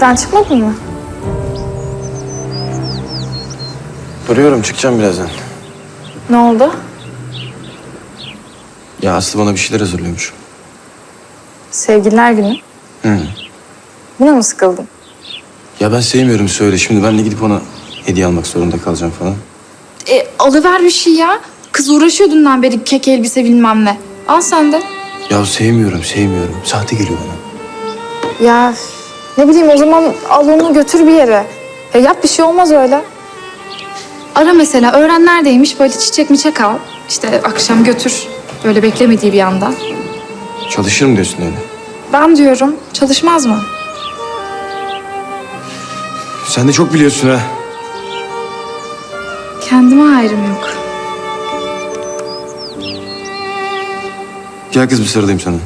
Sen çıkmadın mı? Duruyorum çıkacağım birazdan. Ne oldu? Ya Aslı bana bir şeyler hazırlıyormuş. Sevgililer günü. Hı. Buna mı sıkıldın? Ya ben sevmiyorum söyle. Şimdi ben de gidip ona hediye almak zorunda kalacağım falan. E, alıver bir şey ya. Kız uğraşıyor dünden beri kek elbise bilmem ne. Al sen de. Ya sevmiyorum, sevmiyorum. Sahte geliyor bana. Ya ne bileyim o zaman al onu götür bir yere. Ya yap bir şey olmaz öyle. Ara mesela öğren neredeymiş böyle çiçek miçek al. İşte akşam götür. Böyle beklemediği bir anda. Çalışırım diyorsun öyle. Ben diyorum çalışmaz mı? Sen de çok biliyorsun ha. Kendime ayrım yok. Gel kız bir sarılayım sana.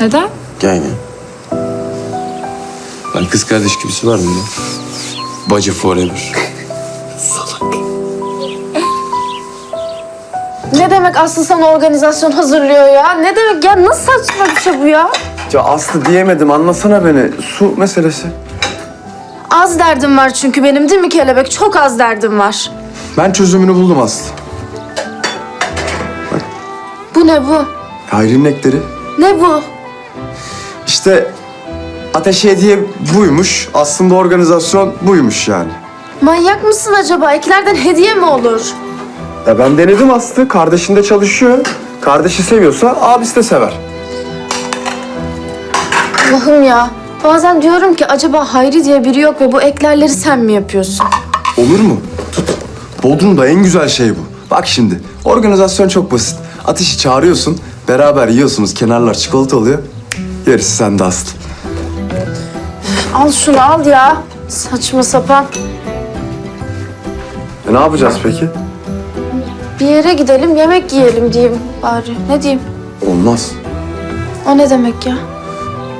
Neden? Gel gel. Ben kız kardeş gibisi var mı ya? Bacı forever. Ne demek Aslı sana organizasyon hazırlıyor ya? Ne demek ya? Nasıl saçma bir şey bu ya? Ya Aslı diyemedim anlasana beni. Su meselesi. Az derdim var çünkü benim değil mi kelebek? Çok az derdim var. Ben çözümünü buldum Aslı. Bu ne bu? Hayri'nin ekleri. Ne bu? İşte ateş hediye buymuş. Aslında organizasyon buymuş yani. Manyak mısın acaba? Eklerden hediye mi olur? Ya ben denedim Aslı. Kardeşinde çalışıyor. Kardeşi seviyorsa abisi de sever. Allah'ım ya. Bazen diyorum ki acaba Hayri diye biri yok ve bu eklerleri sen mi yapıyorsun? Olur mu? Tut. Bodrum'da en güzel şey bu. Bak şimdi. Organizasyon çok basit. Ateşi çağırıyorsun. Beraber yiyorsunuz. Kenarlar çikolata oluyor. Gerisi sende Aslı. Al şunu al ya. Saçma sapan. E ne yapacağız peki? Bir yere gidelim yemek yiyelim diyeyim bari. Ne diyeyim? Olmaz. O ne demek ya?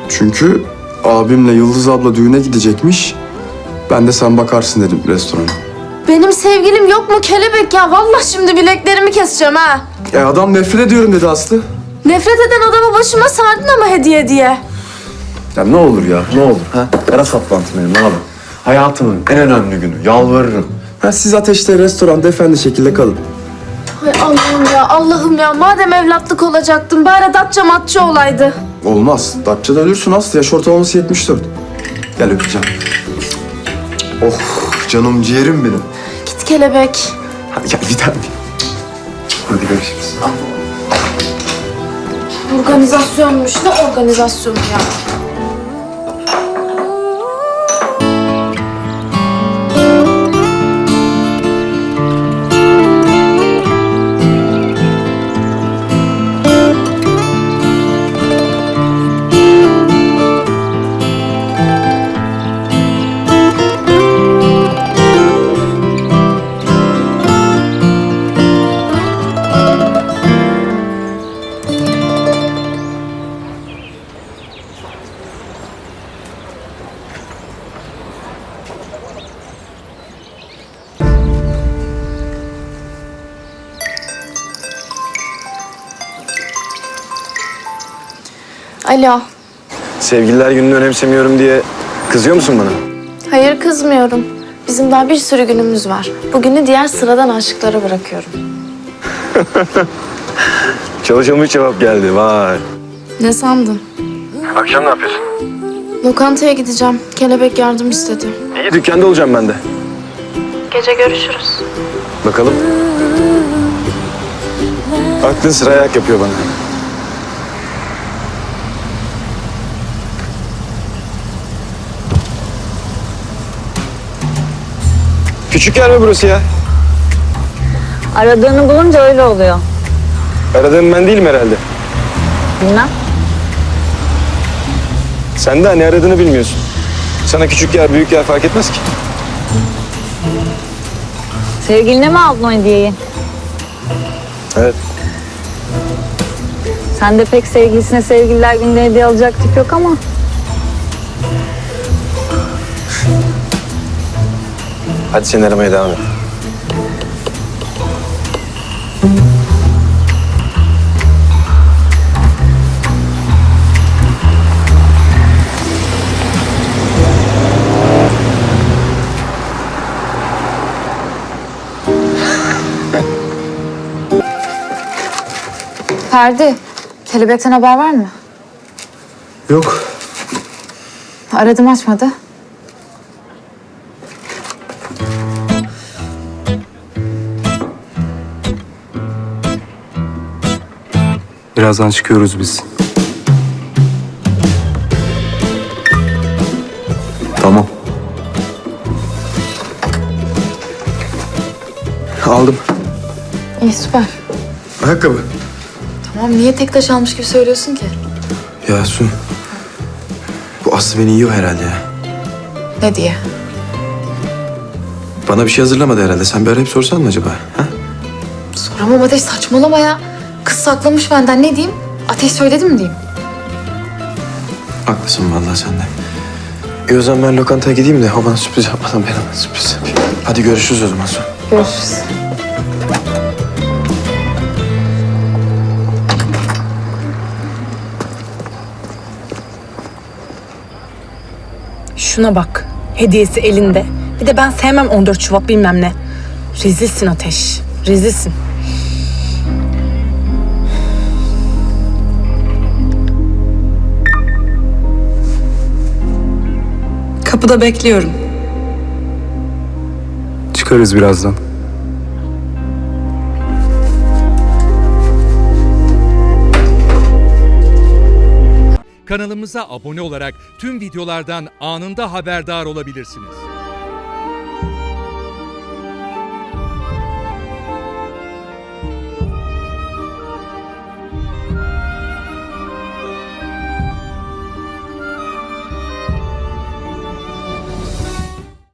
Çünkü abimle Yıldız abla düğüne gidecekmiş. Ben de sen bakarsın dedim restorana. Benim sevgilim yok mu kelebek ya? Vallahi şimdi bileklerimi keseceğim ha. E adam nefret ediyorum dedi Aslı. Nefret eden adamı başıma sardın ama hediye diye. Ya ne olur ya ne olur. Ha? Ara saplantı benim abi. Hayatımın en önemli günü. Yalvarırım. Ha, siz ateşte restoranda efendi şekilde kalın. Ay Allah'ım ya Allah'ım ya. Madem evlatlık olacaktım bari datça matça olaydı. Olmaz. Datça'da ölürsün Aslı. Yaş ortalaması 74. Gel öpeceğim. Oh canım ciğerim benim. Git kelebek. Hadi gel bir tane. Hadi görüşürüz. Organizasyonmuş ne organizasyonu ya? Alo. Sevgililer gününü önemsemiyorum diye kızıyor musun bana? Hayır kızmıyorum. Bizim daha bir sürü günümüz var. Bugünü diğer sıradan aşıklara bırakıyorum. Çalışılmış cevap geldi. Vay. Ne sandın? Akşam ne yapıyorsun? Lokantaya gideceğim. Kelebek yardım istedi. İyi dükkanda olacağım ben de. Gece görüşürüz. Bakalım. Aklın sıra ayak yapıyor bana. Küçük yer mi burası ya? Aradığını bulunca öyle oluyor. Aradığım ben değilim herhalde. Bilmem. Sen de hani aradığını bilmiyorsun. Sana küçük yer, büyük yer fark etmez ki. Sevgiline mi aldın o hediyeyi? Evet. Sen de pek sevgilisine sevgililer günde hediye alacak tip yok ama. Hadi sen aramaya devam et. Ferdi, kelebekten haber var mı? Yok. Aradım açmadı. Birazdan çıkıyoruz biz. Tamam. Aldım. İyi süper. Ayakkabı. Tamam niye tek taş almış gibi söylüyorsun ki? Ya Su. Bu Aslı beni yiyor herhalde ya. Ne diye? Bana bir şey hazırlamadı herhalde. Sen bir arayıp sorsan mı acaba? Ha? Soramam Ateş saçmalama ya. Kız saklamış benden ne diyeyim? Ateş söyledi mi diyeyim? Haklısın vallahi sen de. E o zaman ben lokantaya gideyim de o bana sürpriz yapmadan ben ona sürpriz yapayım. Hadi görüşürüz o zaman Su. Görüşürüz. Şuna bak. Hediyesi elinde. Bir de ben sevmem 14 Şubat bilmem ne. Rezilsin Ateş. Rezilsin. Kapıda bekliyorum. Çıkarız birazdan. Kanalımıza abone olarak tüm videolardan anında haberdar olabilirsiniz.